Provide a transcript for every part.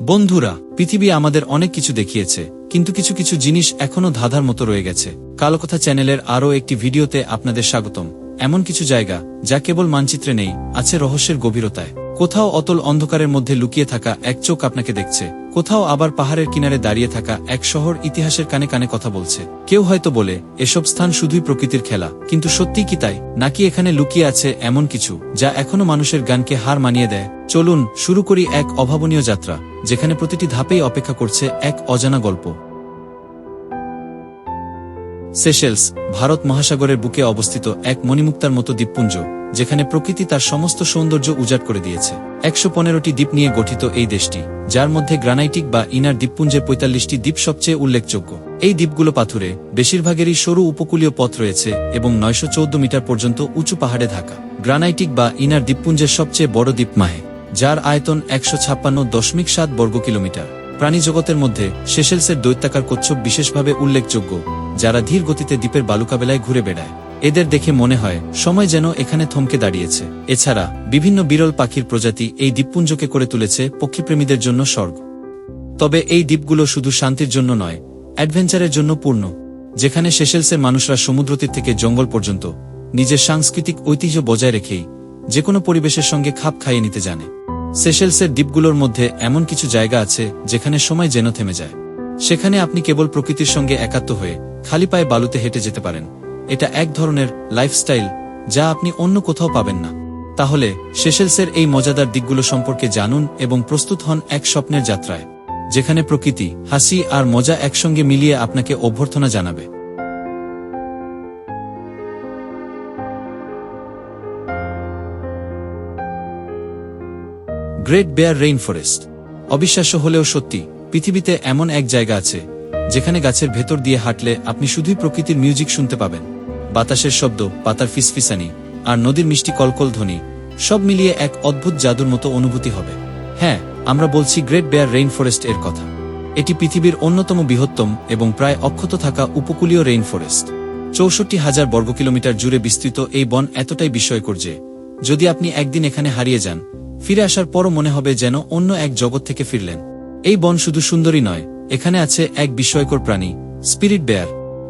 বন্ধুরা, পৃথিবী আমাদের অনেক কিছু দেখিয়েছে, কিন্তু কিছু কিছু জিনিস এখনও ধাঁধার মতো রয়ে গেছে। কালকথা চ্যানেলের আরও একটি ভিডিওতে আপনাদের স্বাগতম। এমন কিছু জায়গা, যা কেবল মানচিত্রে নেই, আছে রহস্যের গভীরতায়। কোথাও অতল অন্ধকারের মধ্যে লুকিয়ে থাকা এক চোখ আপনাকে দেখছে। কোথাও আবার পাহাড়ের কিনারে দাঁড়িয়ে থাকা এক শহর ইতিহাসের কানে কানে কথা বলছে। কেউ হয়তো বলে, এসব স্থান শুধুই প্রকৃতির খেলা। কিন্তু সত্যি কি তাই? নাকি এখানে লুকিয়ে আছে এমন কিছু, যা এখনও মানুষের গানকে হার মানিয়ে দেয়? চলুন, শুরু করি এক অভাবনীয় যাত্রা, যেখানে প্রতিটি ধাপেই অপেক্ষা করছে এক অজানা গল্প। সেশেলস ভারত মহাসাগরের বুকে অবস্থিত এক মণিমুক্তার মতো দ্বীপপুঞ্জ। যেখানে প্রকৃতি তার সমস্ত সৌন্দর্য উজাড় করে দিয়েছে। একশো পনেরোটি দ্বীপ নিয়ে গঠিত এই দেশটি, যার মধ্যে গ্রানাইটিক বা ইনার দ্বীপপুঞ্জের পঁয়তাল্লিশটি দ্বীপ সবচেয়ে উল্লেখযোগ্য। এই দ্বীপগুলো পাথুরে বেশিরভাগেরই সরু উপকূলীয় পথ রয়েছে এবং নয়শো চৌদ্দ মিটার পর্যন্ত উঁচু পাহাড়ে ঢাকা। গ্রানাইটিক বা ইনার দ্বীপপুঞ্জের সবচেয়ে বড় দ্বীপ মাহে, যার আয়তন একশো ছাপ্পান্ন দশমিক সাত বর্গ কিলোমিটার। প্রাণীজগতের মধ্যে সেশেলসের দৈত্যাকার কচ্ছপ বিশেষভাবে উল্লেখযোগ্য, যারা ধীর গতিতে দ্বীপের বালুকাবেলায় ঘুরে বেড়ায়। এদের দেখে মনে হয়, সময় যেন এখানে থমকে দাঁড়িয়েছে। এছাড়া, বিভিন্ন বিরল পাখির প্রজাতি এই দ্বীপপুঞ্জকে করে তুলেছে পক্ষীপ্রেমীদের জন্য স্বর্গ। তবে এই দ্বীপগুলো শুধু শান্তির জন্য নয়, অ্যাডভেঞ্চারের জন্য পূর্ণ, যেখানে সেশেলসের মানুষরা সমুদ্রতীর থেকে জঙ্গল পর্যন্ত নিজের সাংস্কৃতিক ঐতিহ্য বজায় রেখেই যে কোনো পরিবেশের সঙ্গে খাপ খাইয়ে নিতে জানে। সেশেলসের দ্বীপগুলোর মধ্যে এমন কিছু জায়গা আছে যেখানে সময় যেন থেমে যায়। সেখানে আপনি কেবল প্রকৃতির সঙ্গে একাত্ম হয়ে খালি পায়ে বালুতে হেঁটে যেতে পারেন। এটা এক ধরনের লাইফস্টাইল যা আপনি অন্য কোথাও পাবেন না। তাহলে সেশেলসের এই মজাদার দিকগুলো সম্পর্কে জানুন এবং প্রস্তুত হন এক স্বপ্নের যাত্রায়, যেখানে প্রকৃতি, হাসি আর মজা একসঙ্গে মিলিয়ে আপনাকে অভ্যর্থনা জানাবে। গ্রেট বেয়ার রেইন ফরেস্ট অবিশ্বাস্য হলেও সত্যি, পৃথিবীতে এমন এক জায়গা আছে, যেখানে গাছের ভেতর দিয়ে হাঁটলে আপনি শুধুই প্রকৃতির মিউজিক শুনতে পাবেন। বাতাসের শব্দ, পাতার ফিসফিসানি আর নদীর মিষ্টি কলকল ধ্বনি, সব মিলিয়ে এক অদ্ভুত জাদুর মতো অনুভূতি হবে। হ্যাঁ আমরা বলছি গ্রেট বেয়ার রেইন ফরেস্ট এর কথা। এটি পৃথিবীর অন্যতম বৃহত্তম এবং প্রায় অক্ষত থাকা উপকূলীয় রেইন ফরেস্ট চৌষট্টি হাজার বর্গ কিলোমিটার জুড়ে বিস্তৃত এই বন এতটাই বিস্ময়কর যে, যদি আপনি একদিন এখানে হারিয়ে যান, ফিরে আসার পরও মনে হবে যেন অন্য এক জগৎ থেকে ফিরলেন। এই বন শুধু সুন্দরী নয়, এখানে আছে এক বিস্ময়কর প্রাণী স্পিরিট বেয়ার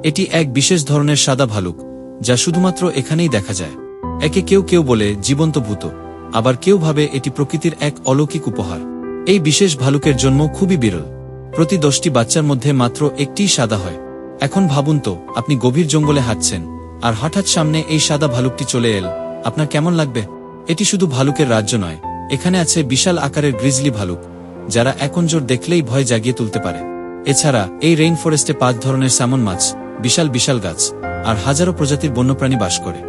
এটি এক বিশেষ ধরনের সাদা ভালুক যা শুধুমাত্র এখানেই দেখা যায়। একে কেউ কেউ বলে জীবন্ত ভূত, আবার কেউ ভাবে এটি প্রকৃতির এক অলৌকিক উপহার। এই বিশেষ ভালুকের জন্ম খুবই বিরল। প্রতি দশটি বাচ্চার মধ্যে মাত্র একটিই সাদা হয়। এখন ভাবুন তো, আপনি গভীর জঙ্গলে হাঁটছেন, আর হঠাৎ সামনে এই সাদা ভালুকটি চলে এল। আপনার কেমন লাগবে? এটি শুধু ভালুকের রাজ্য নয়, এখানে আছে বিশাল আকারের গ্রিজলি ভালুক, যারা এখন জোর দেখলেই ভয় জাগিয়ে তুলতে পারে। এছাড়া এই রেইন ফরেস্টে পাঁচ ধরনের স্যামন মাছ, বিশাল বিশাল গাছ। আর হাজারো প্রজাতির বন্যপ্রাণী বাস করে।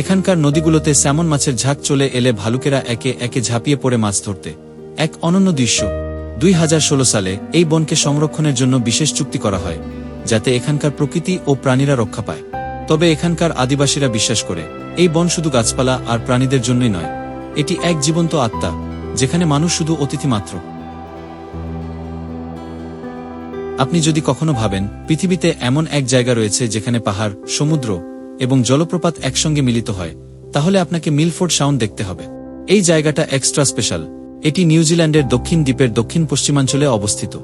এখানকার নদীগুলোতে স্যামন মাছের ঝাঁক চলে এলে ভালুকেরা একে একে ঝাঁপিয়ে পড়ে মাছ ধরতে। এক অনন্য দৃশ্য, দুই হাজার ষোলো সালে এই বনকে সংরক্ষণের জন্য বিশেষ চুক্তি করা হয়, যাতে এখানকার প্রকৃতি ও প্রাণীরা রক্ষা পায়। তবে এখানকার আদিবাসীরা বিশ্বাস করে, এই বন শুধু গাছপালা আর প্রাণীদের জন্যই নয়, এটি এক জীবন্ত আত্মা, যেখানে মানুষ শুধু অতিথি মাত্র। আপনি যদি কখনো ভাবেন, পৃথিবীতে এমন এক জায়গা রয়েছে যেখানে পাহাড়, সমুদ্র এবং জলপ্রপাত একসঙ্গে মিলিত হয়, তাহলে আপনাকে মিলফোর্ড সাউন্ড দেখতে হবে। এই জায়গাটা এক্সট্রা স্পেশাল। এটি নিউজিল্যান্ডের দক্ষিণ দ্বীপের দক্ষিণ পশ্চিমাঞ্চলে অবস্থিত।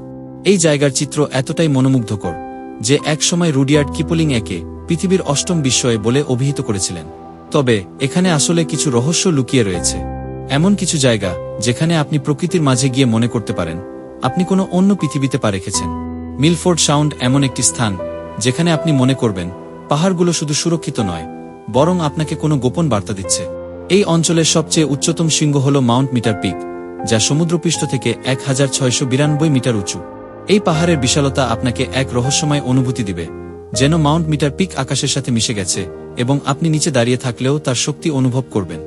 এই জায়গার চিত্র এতটাই মনোমুগ্ধকর যে একসময় রুডিয়ার্ড কিপলিং একে পৃথিবীর অষ্টম বিস্ময়ে বলে অভিহিত করেছিলেন। তবে, এখানে আসলে কিছু রহস্য লুকিয়ে রয়েছে। এমন কিছু জায়গা যেখানে আপনি প্রকৃতির মাঝে গিয়ে মনে করতে পারেন, আপনি কোনো অন্য পৃথিবীতে পা রেখেছেন। মিলফোর্ড সাউন্ড এমন একটি স্থান, যেখানে আপনি মনে করবেন, পাহাড়গুলো শুধু সুরক্ষিত নয়, বরং আপনাকে কোনো গোপন বার্তা দিচ্ছে। এই অঞ্চলের সবচেয়ে উচ্চতম শৃঙ্গ হল মাউন্ট মিটার পিক, যা সমুদ্রপৃষ্ঠ থেকে এক হাজার ছয়শো বিরানব্বই মিটার উঁচু। এই পাহাড়ের বিশালতা আপনাকে এক রহস্যময় অনুভূতি দিবে, যেন মাউন্ট মিটার পিক আকাশের সাথে মিশে গেছে এবং আপনি নিচে দাঁড়িয়ে থাকলেও তার শক্তি অনুভব করবেন।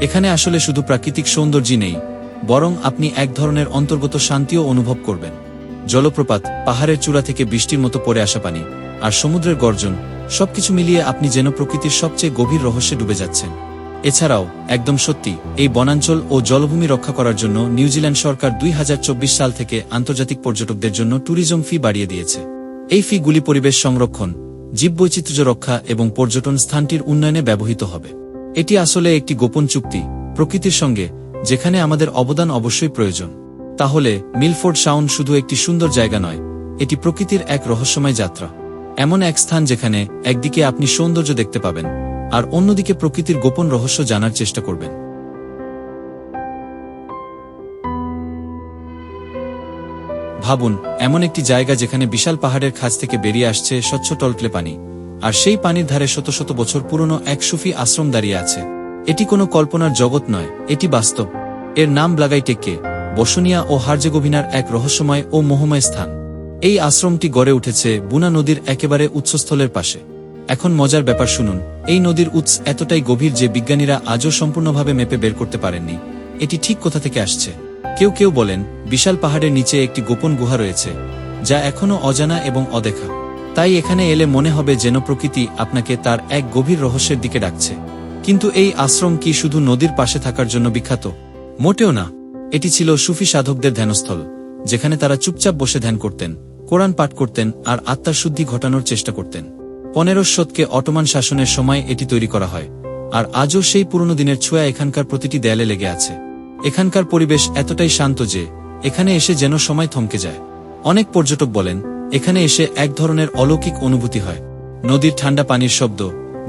এখানে আসলে শুধু প্রাকৃতিক সৌন্দর্যই নেই, বরং আপনি এক ধরনের অন্তর্গত শান্তিও অনুভব করবেন। জলপ্রপাত পাহাড়ের চূড়া থেকে বৃষ্টির মতো পড়ে আসা পানি আর সমুদ্রের গর্জন, সবকিছু মিলিয়ে আপনি যেন প্রকৃতির সবচেয়ে গভীর রহস্যে ডুবে যাচ্ছেন। এছাড়াও, একদম সত্যি, এই বনাঞ্চল ও জলভূমি রক্ষা করার জন্য নিউজিল্যান্ড সরকার দুই হাজার চব্বিশ সাল থেকে আন্তর্জাতিক পর্যটকদের জন্য ট্যুরিজম ফি বাড়িয়ে দিয়েছে। এই ফিগুলি পরিবেশ সংরক্ষণ, জীববৈচিত্র্য রক্ষা এবং পর্যটন স্থানটির উন্নয়নে ব্যবহৃত হবে। এটি আসলে একটি গোপন চুক্তি, প্রকৃতির সঙ্গে, যেখানে আমাদের অবদান অবশ্যই প্রয়োজন। তাহলে মিলফোর্ড সাউন্ড শুধু একটি সুন্দর জায়গা নয়, এটি প্রকৃতির এক রহস্যময় যাত্রা। এমন এক স্থান যেখানে একদিকে আপনি সৌন্দর্য দেখতে পাবেন, আর অন্যদিকে প্রকৃতির গোপন রহস্য জানার চেষ্টা করবেন। ভাবুন, এমন একটি জায়গা যেখানে বিশাল পাহাড়ের খাজ থেকে বেরিয়ে আসছে স্বচ্ছ টলটলে পানি, আর সেই পানির ধারে শত শত বছর পুরনো এক সুফি আশ্রম দাঁড়িয়ে আছে। এটি কোনো কল্পনার জগৎ নয়, এটি বাস্তব। এর নাম ব্লাগাই টেক্কে বসনিয়া ও হার্জেগোভিনার এক রহস্যময় ও মোহময় স্থান। এই আশ্রমটি গড়ে উঠেছে বুনা নদীর একেবারে উৎসস্থলের পাশে। এখন মজার ব্যাপার শুনুন, এই নদীর উৎস এতটাই গভীর যে বিজ্ঞানীরা আজও সম্পূর্ণভাবে মেপে বের করতে পারেননি। এটি ঠিক কোথা থেকে আসছে? কেউ কেউ বলেন, বিশাল পাহাড়ের নিচে একটি গোপন গুহা রয়েছে, যা এখনও অজানা এবং অদেখা। তাই এখানে এলে মনে হবে যেন প্রকৃতি আপনাকে তার এক গভীর রহস্যের দিকে ডাকছে। কিন্তু এই আশ্রম কি শুধু নদীর পাশে থাকার জন্য বিখ্যাত? মোটেও না। এটি ছিল সুফি সাধকদের ধ্যানস্থল, যেখানে তারা চুপচাপ বসে ধ্যান করতেন, কোরআন পাঠ করতেন আর আত্মার শুদ্ধি ঘটানোর চেষ্টা করতেন। পনেরো শতকে অটোমান শাসনের সময় এটি তৈরি করা হয়, আর আজও সেই পুরনো দিনের ছোঁয়া এখানকার প্রতিটি দেয়ালে লেগে আছে। এখানকার পরিবেশ এতটাই শান্ত যে, এখানে এসে যেন সময় থমকে যায়। অনেক পর্যটক বলেন, এখানে এসে এক ধরনের অলৌকিক অনুভূতি হয়। নদীর ঠান্ডা পানির শব্দ,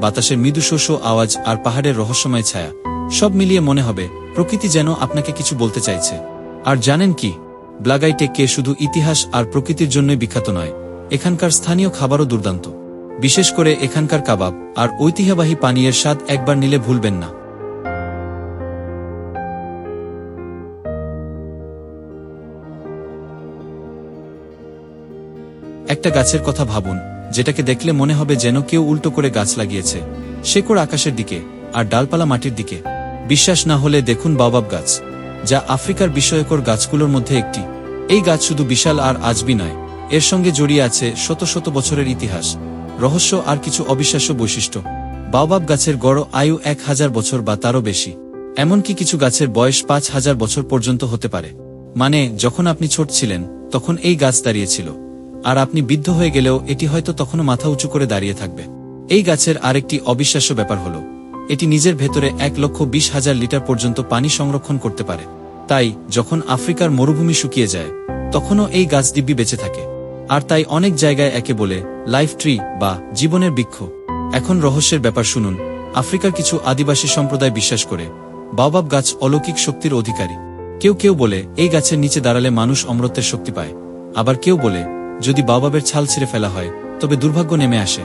বাতাসের মৃদু শোষ আওয়াজ আর পাহাড়ের রহস্যময় ছায়া, সব মিলিয়ে মনে হবে প্রকৃতি যেন আপনাকে কিছু বলতে চাইছে। আর জানেন কি? ব্লাগাই টেককে শুধু ইতিহাস আর প্রকৃতির জন্যই বিখ্যাত নয়, এখানকার স্থানীয় খাবারও দুর্দান্ত। বিশেষ করে এখানকার কাবাব আর ঐতিহ্যবাহী পানীয়ের স্বাদ একবার নিলে ভুলবেন না। একটা গাছের কথা ভাবুন, যেটাকে দেখলে মনে হবে যেন কেউ উল্টো করে গাছ লাগিয়েছে। শেকড় আকাশের দিকে আর ডালপালা মাটির দিকে। বিশ্বাস না হলে দেখুন বাবাব গাছ, যা আফ্রিকার বিস্ময়কর গাছগুলোর মধ্যে একটি। এই গাছ শুধু বিশাল আর আজবি নয়, এর সঙ্গে জড়িয়ে আছে শত শত বছরের ইতিহাস, রহস্য আর কিছু অবিশ্বাস্য বৈশিষ্ট্য। বাওবাব গাছের গড় আয়ু এক হাজার বছর বা তারও বেশি। এমনকি কিছু গাছের বয়স পাঁচ হাজার বছর পর্যন্ত হতে পারে। মানে যখন আপনি ছোট ছিলেন, তখন এই গাছ দাঁড়িয়েছিল আর আপনি বিদ্ধ হয়ে গেলেও এটি হয়তো তখনও মাথা উঁচু করে দাঁড়িয়ে থাকবে। এই গাছের আরেকটি অবিশ্বাস্য ব্যাপার হল এটি নিজের ভেতরে এক লক্ষ বিশ হাজার লিটার পর্যন্ত পানি সংরক্ষণ করতে পারে। তাই, যখন আফ্রিকার মরুভূমি শুকিয়ে যায়, তখনও এই গাছ দিব্যি বেঁচে থাকে। আর তাই অনেক জায়গায় একে বলে লাইফ ট্রি বা জীবনের বৃক্ষ। এখন রহস্যের ব্যাপার শুনুন। আফ্রিকার কিছু আদিবাসী সম্প্রদায় বিশ্বাস করে, বাওবাব গাছ অলৌকিক শক্তির অধিকারী। কেউ কেউ বলে, এই গাছের নিচে দাঁড়ালে মানুষ অমরত্বের শক্তি পায়। আবার কেউ বলে, যদি বাবাবের ছাল ছিঁড়ে ফেলা হয়, তবে দুর্ভাগ্য নেমে আসে।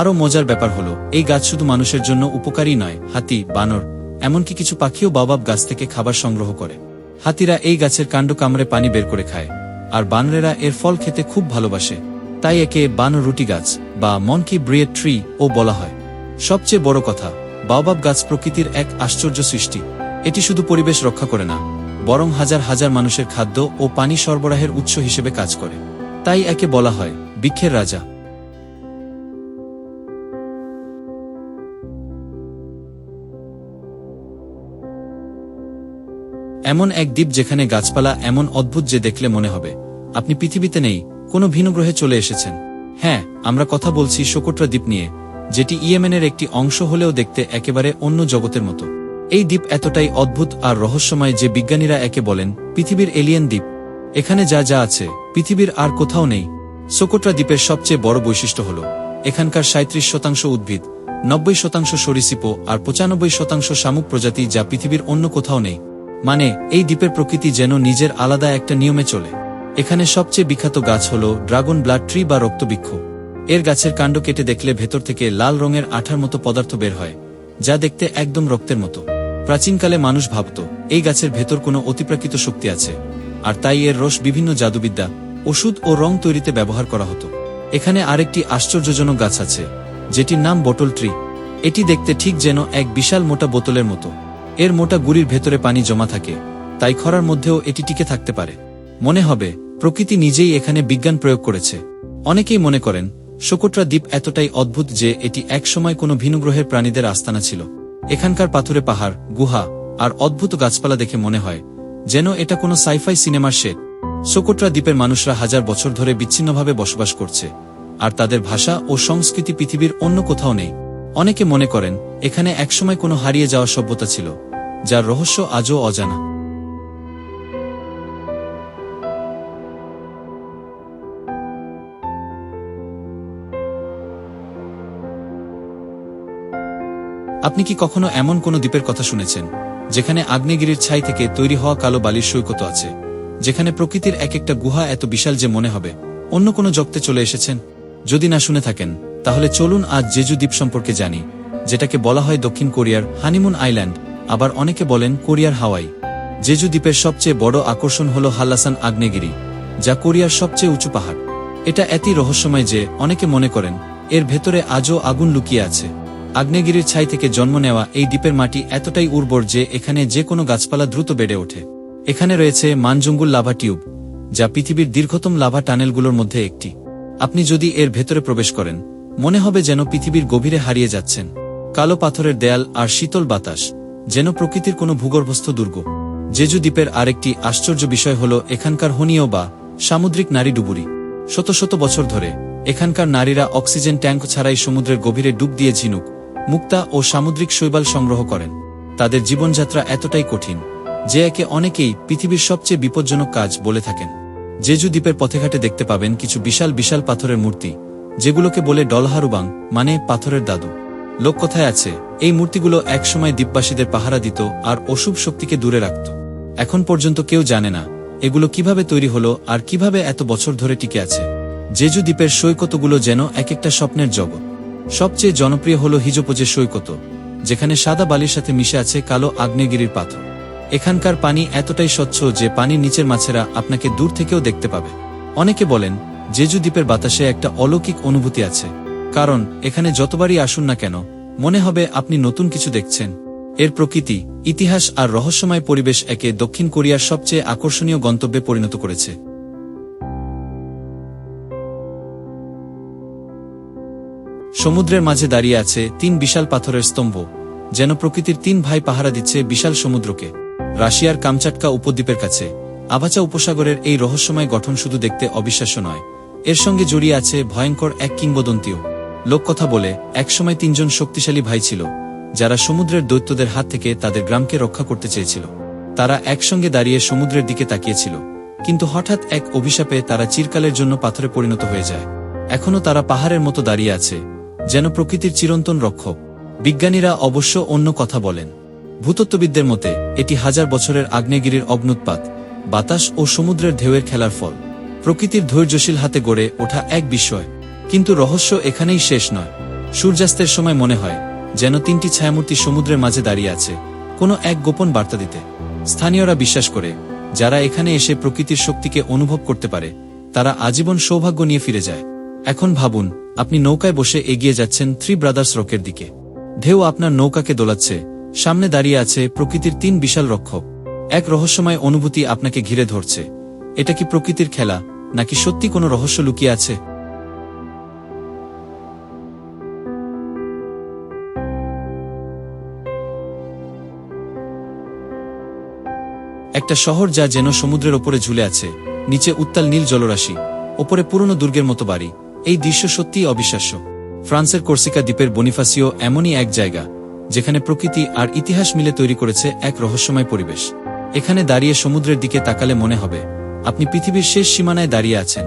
আরও মজার ব্যাপার হলো, এই গাছ শুধু মানুষের জন্য উপকারী নয়, হাতি, বানর, এমনকি কিছু পাখিও বাবাব গাছ থেকে খাবার সংগ্রহ করে। হাতিরা এই গাছের কাণ্ড কামড়ে পানি বের করে খায়, আর বানরেরা এর ফল খেতে খুব ভালোবাসে। তাই একে বানর রুটি গাছ, বা মনকি ব্রিয়েড ট্রি ও বলা হয়। সবচেয়ে বড় কথা বাওবাব গাছ প্রকৃতির এক আশ্চর্য সৃষ্টি। এটি শুধু পরিবেশ রক্ষা করে না, বরং হাজার হাজার মানুষের খাদ্য ও পানি সরবরাহের উৎস হিসেবে কাজ করে। তাই একে বলা হয় বৃক্ষের রাজা। এমন এক দ্বীপ যেখানে গাছপালা এমন অদ্ভুত যে দেখলে মনে হবে। আপনি পৃথিবীতে নেই, কোনো ভিন্ন গ্রহে চলে এসেছেন। হ্যাঁ আমরা কথা বলছি শোকটরা দ্বীপ নিয়ে, যেটি ইয়েমেনের একটি অংশ হলেও দেখতে একেবারে অন্য জগতের মতো। এই দ্বীপ এতটাই অদ্ভুত আর রহস্যময় যে বিজ্ঞানীরা একে বলেন পৃথিবীর এলিয়েন দ্বীপ। এখানে যা যা আছে, পৃথিবীর আর কোথাও নেই। সোকোট্রা দ্বীপের সবচেয়ে বড় বৈশিষ্ট্য হল, এখানকার সাঁত্রিশ শতাংশ উদ্ভিদ, নব্বই শতাংশ সরীসৃপ আর পঁচানব্বই শতাংশ শামুক প্রজাতি যা পৃথিবীর অন্য কোথাও নেই। মানে এই দ্বীপের প্রকৃতি যেন নিজের আলাদা একটা নিয়মে চলে। এখানে সবচেয়ে বিখ্যাত গাছ হল ড্রাগন ব্লাড ট্রি বা রক্তবৃক্ষ। এর গাছের কাণ্ড কেটে দেখলে ভেতর থেকে লাল রঙের আঠার মতো পদার্থ বের হয়, যা দেখতে একদম রক্তের মতো। প্রাচীনকালে মানুষ ভাবত, এই গাছের ভেতর কোনো অতিপ্রাকৃত শক্তি আছে। আর তাই এর রস বিভিন্ন জাদুবিদ্যা, ওষুধ ও রং তৈরিতে ব্যবহার করা হতো। এখানে আরেকটি আশ্চর্যজনক গাছ আছে, যেটির নাম বটল ট্রি। এটি দেখতে ঠিক যেন এক বিশাল মোটা বোতলের মতো। এর মোটা গুড়ির ভেতরে পানি জমা থাকে, তাই খরার মধ্যেও এটি টিকে থাকতে পারে। মনে হবে, প্রকৃতি নিজেই এখানে বিজ্ঞান প্রয়োগ করেছে। অনেকেই মনে করেন, শোকটরা দ্বীপ এতটাই অদ্ভুত যে এটি একসময় কোনো ভিনগ্রহের প্রাণীদের আস্তানা ছিল। এখানকার পাথুরে পাহাড়, গুহা আর অদ্ভুত গাছপালা দেখে মনে হয়, যেন এটা কোনো সাইফাই সিনেমার শেড। সোকোট্রা দ্বীপের মানুষরা হাজার বছর ধরে বিচ্ছিন্নভাবে বসবাস করছে, আর তাদের ভাষা ও সংস্কৃতি পৃথিবীর অন্য কোথাও নেই। অনেকে মনে করেন, এখানে একসময় কোনো হারিয়ে যাওয়া সভ্যতা ছিল, যার রহস্য আজও অজানা। আপনি কি কখনো এমন কোনো দ্বীপের কথা শুনেছেন, যেখানে আগ্নেয়গিরির ছাই থেকে তৈরি হওয়া কালো বালির সৈকত আছে, যেখানে প্রকৃতির এক একটা গুহা এত বিশাল যে মনে হবে, অন্য কোনো জগতে চলে এসেছেন? যদি না শুনে থাকেন তাহলে চলুন আজ জেজু দ্বীপ সম্পর্কে জানি, যেটাকে বলা হয় দক্ষিণ কোরিয়ার হানিমুন আইল্যান্ড, আবার অনেকে বলেন কোরিয়ার হাওয়াই। জেজু দ্বীপের সবচেয়ে বড় আকর্ষণ হল হাল্লাসান আগ্নেয়গিরি, যা কোরিয়ার সবচেয়ে উঁচু পাহাড়। এটা এতই রহস্যময় যে অনেকে মনে করেন, এর ভেতরে আজও আগুন লুকিয়ে আছে। আগ্নেগিরির ছাই থেকে জন্ম নেওয়া এই দ্বীপের মাটি এতটাই উর্বর যে এখানে যে কোনো গাছপালা দ্রুত বেড়ে ওঠে। এখানে রয়েছে মানজঙ্গুল লাভা টিউব, যা পৃথিবীর দীর্ঘতম লাভা টানেলগুলোর মধ্যে একটি। আপনি যদি এর ভেতরে প্রবেশ করেন মনে হবে যেন পৃথিবীর গভীরে হারিয়ে যাচ্ছেন। কালো পাথরের দেয়াল আর শীতল বাতাস, যেন প্রকৃতির কোনো ভূগর্ভস্থ দুর্গ। জেজু দ্বীপের আরেকটি আশ্চর্য বিষয় হল এখানকার হনীয় বা সামুদ্রিক নারী ডুবুরি। শত শত বছর ধরে এখানকার নারীরা অক্সিজেন ট্যাঙ্ক ছাড়াই সমুদ্রের গভীরে ডুব দিয়ে ঝিনুক, মুক্তা ও সামুদ্রিক শৈবাল সংগ্রহ করেন। তাদের জীবনযাত্রা এতটাই কঠিন, যে একে অনেকেই পৃথিবীর সবচেয়ে বিপজ্জনক কাজ বলে থাকেন। জেজু দ্বীপের পথেঘাটে দেখতে পাবেন কিছু বিশাল বিশাল পাথরের মূর্তি যেগুলোকে বলে ডলহারুবাং মানে পাথরের দাদু। লোককথায় আছে? এই মূর্তিগুলো একসময় দ্বীপবাসীদের পাহারা দিত আর অশুভ শক্তিকে দূরে রাখত। এখন পর্যন্ত কেউ জানে না, এগুলো কীভাবে তৈরি হলো আর কীভাবে এত বছর ধরে টিকে আছে। জেজু দ্বীপের সৈকতগুলো যেন এক একটা স্বপ্নের জগৎ। সবচেয়ে জনপ্রিয় হল হিজোপোজের সৈকত, যেখানে সাদা বালির সাথে মিশে আছে কালো আগ্নেয়গিরির পাথর। এখানকার পানি এতটাই স্বচ্ছ যে পানির নিচের মাছেরা আপনাকে দূর থেকেও দেখতে পাবে। অনেকে বলেন জেজু দ্বীপের বাতাসে একটা অলৌকিক অনুভূতি আছে। কারণ, এখানে যতবারই আসুন না কেন, মনে হবে আপনি নতুন কিছু দেখছেন। এর প্রকৃতি, ইতিহাস আর রহস্যময় পরিবেশ একে দক্ষিণ কোরিয়ার সবচেয়ে আকর্ষণীয় গন্তব্যে পরিণত করেছে। সমুদ্রের মাঝে দাঁড়িয়ে আছে তিন বিশাল পাথরের স্তম্ভ, যেন প্রকৃতির তিন ভাই পাহারা দিচ্ছে বিশাল সমুদ্রকে। রাশিয়ার কামচাটকা উপদ্বীপের কাছে আভাচা উপসাগরের এই রহস্যময় গঠন শুধু দেখতে অবিশ্বাস্য নয়। এর সঙ্গে জড়িয়ে আছে ভয়ঙ্কর এক কিংবদন্তিও। লোককথা বলে, একসময় তিনজন শক্তিশালী ভাই ছিল, যারা সমুদ্রের দৈত্যদের হাত থেকে তাদের গ্রামকে রক্ষা করতে চেয়েছিল। তারা একসঙ্গে দাঁড়িয়ে সমুদ্রের দিকে তাকিয়েছিল, কিন্তু হঠাৎ এক অভিশাপে তারা চিরকালের জন্য পাথরে পরিণত হয়ে যায়। এখনও তারা পাহাড়ের মতো দাঁড়িয়ে আছে, যেন প্রকৃতির চিরন্তন রক্ষক। বিজ্ঞানীরা অবশ্য অন্য কথা বলেন। ভূতত্ত্ববিদদের মতে, এটি হাজার বছরের আগ্নেয়গিরির অগ্নুৎপাত বাতাস ও সমুদ্রের ঢেউয়ের খেলার ফল। প্রকৃতির ধৈর্যশীল হাতে গড়ে ওঠা এক বিষয় কিন্তু রহস্য এখানেই শেষ নয়। সূর্যাস্তের সময় মনে হয়, যেন তিনটি ছায়ামূর্তি সমুদ্রের মাঝে দাঁড়িয়ে আছে, কোনো এক গোপন বার্তা দিতে। স্থানীয়রা বিশ্বাস করে, যারা এখানে এসে প্রকৃতির শক্তিকে অনুভব করতে পারে, তারা আজীবন সৌভাগ্য নিয়ে ফিরে যায়। এখন ভাবুন, আপনি নৌকায় বসে এগিয়ে যাচ্ছেন থ্রি ব্রাদার্স রকের দিকে। ঢেউ আপনার নৌকাকে দোলাচ্ছে, সামনে দাঁড়িয়ে আছে প্রকৃতির তিন বিশাল রক্ষক। এক রহস্যময় অনুভূতি আপনাকে ঘিরে ধরছে। এটা কি প্রকৃতির খেলা? নাকি সত্যি কোনো রহস্য লুকিয়ে আছে? একটা শহর যা যেন সমুদ্রের ওপরে ঝুলে আছে, নিচে উত্তাল নীল জলরাশি, ওপরে পুরনো দুর্গের মতো বাড়ি। এই দৃশ্য সত্যিই অবিশ্বাস্য। ফ্রান্সের কোর্সিকা দ্বীপের বনিফাসিও এমনই এক জায়গা, যেখানে প্রকৃতি আর ইতিহাস মিলে তৈরি করেছে এক রহস্যময় পরিবেশ। এখানে দাঁড়িয়ে সমুদ্রের দিকে তাকালে মনে হবে আপনি পৃথিবীর শেষ সীমানায় দাঁড়িয়ে আছেন।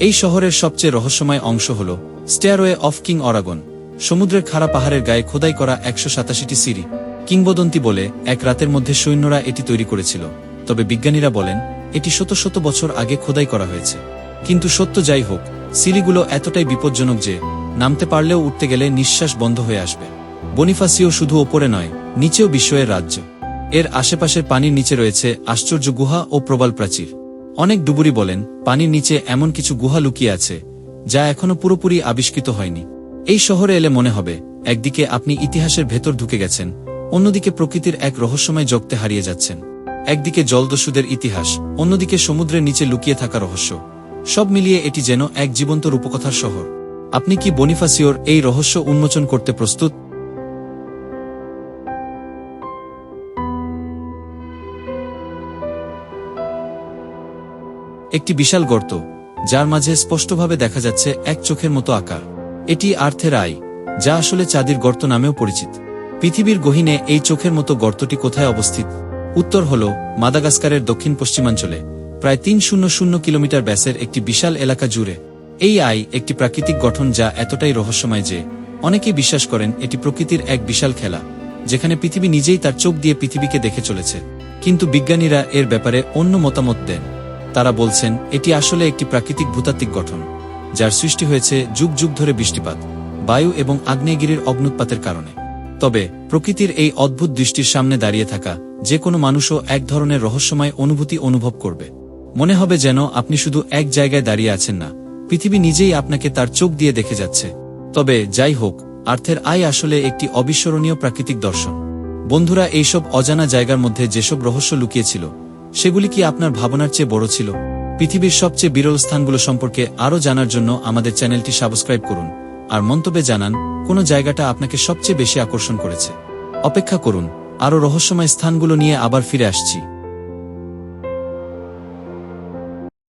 এই শহরের সবচেয়ে রহস্যময় অংশ হল স্টেয়ারওয়ে অফ কিং অরাগন। সমুদ্রের খাড়া পাহাড়ের গায়ে খোদাই করা একশো সাতাশিটি সিঁড়ি। কিংবদন্তি বলে এক রাতের মধ্যে সৈন্যরা এটি তৈরি করেছিল। তবে বিজ্ঞানীরা বলেন, এটি শত শত বছর আগে খোদাই করা হয়েছে। কিন্তু সত্য যাই হোক, সিঁড়িগুলো এতটাই বিপজ্জনক যে, নামতে পারলেও উঠতে গেলে নিঃশ্বাস বন্ধ হয়ে আসবে। বনিফাসিও শুধু ওপরে নয়, নিচেও বিস্ময়ের রাজ্য। এর আশেপাশের পানির নিচে রয়েছে আশ্চর্য গুহা ও প্রবাল প্রাচীর। অনেক ডুবুরি বলেন, পানির নিচে এমন কিছু গুহা লুকিয়ে আছে, যা এখনও পুরোপুরি আবিষ্কৃত হয়নি। এই শহরে এলে মনে হবে, একদিকে আপনি ইতিহাসের ভেতর ঢুকে গেছেন, অন্যদিকে প্রকৃতির এক রহস্যময় জগতে হারিয়ে যাচ্ছেন। একদিকে জলদস্যুদের ইতিহাস, অন্যদিকে সমুদ্রের নিচে লুকিয়ে থাকা রহস্য। সব মিলিয়ে এটি যেন এক জীবন্ত রূপকথার শহর। আপনি কি বনিফাসিওর এই রহস্য উন্মোচন করতে প্রস্তুত? একটি বিশাল গর্ত, যার মাঝে স্পষ্টভাবে দেখা যাচ্ছে এক চোখের মতো আকার। এটি আর্থের আই যা আসলে চাঁদির গর্ত নামেও পরিচিত। পৃথিবীর গহিনে এই চোখের মতো গর্তটি কোথায় অবস্থিত? উত্তর হল মাদাগাস্কারের দক্ষিণ পশ্চিমাঞ্চলে, প্রায় তিন শূন্য শূন্য কিলোমিটার ব্যাসের একটি বিশাল এলাকা জুড়ে। এই আই একটি প্রাকৃতিক গঠন যা এতটাই রহস্যময় যে, অনেকেই বিশ্বাস করেন এটি প্রকৃতির এক বিশাল খেলা, যেখানে পৃথিবী নিজেই তার চোখ দিয়ে পৃথিবীকে দেখে চলেছে। কিন্তু বিজ্ঞানীরা এর ব্যাপারে অন্য মতামত দেন। তারা বলছেন, এটি আসলে একটি প্রাকৃতিক ভূতাত্ত্বিক গঠন, যার সৃষ্টি হয়েছে যুগ যুগ ধরে বৃষ্টিপাত, বায়ু এবং আগ্নেয়গিরির অগ্নুৎপাতের কারণে। তবে প্রকৃতির এই অদ্ভুত দৃষ্টির সামনে দাঁড়িয়ে থাকা যে কোনো মানুষও এক ধরনের রহস্যময় অনুভূতি অনুভব করবে। মনে হবে যেন আপনি শুধু এক জায়গায় দাঁড়িয়ে আছেন না, পৃথিবী নিজেই আপনাকে তার চোখ দিয়ে দেখে যাচ্ছে। তবে যাই হোক, আর্থের আয় আসলে একটি অবিস্মরণীয় প্রাকৃতিক দর্শন। বন্ধুরা, এইসব অজানা জায়গার মধ্যে যেসব রহস্য লুকিয়েছিল সেগুলি কি আপনার ভাবনার চেয়ে বড় ছিল? পৃথিবীর সবচেয়ে বিরল স্থানগুলো সম্পর্কে আরও জানার জন্য আমাদের চ্যানেলটি সাবস্ক্রাইব করুন, আর মন্তব্যে জানান কোন জায়গাটা আপনাকে সবচেয়ে বেশি আকর্ষণ করেছে। অপেক্ষা করুন, আরও রহস্যময় স্থানগুলো নিয়ে আবার ফিরে আসছি।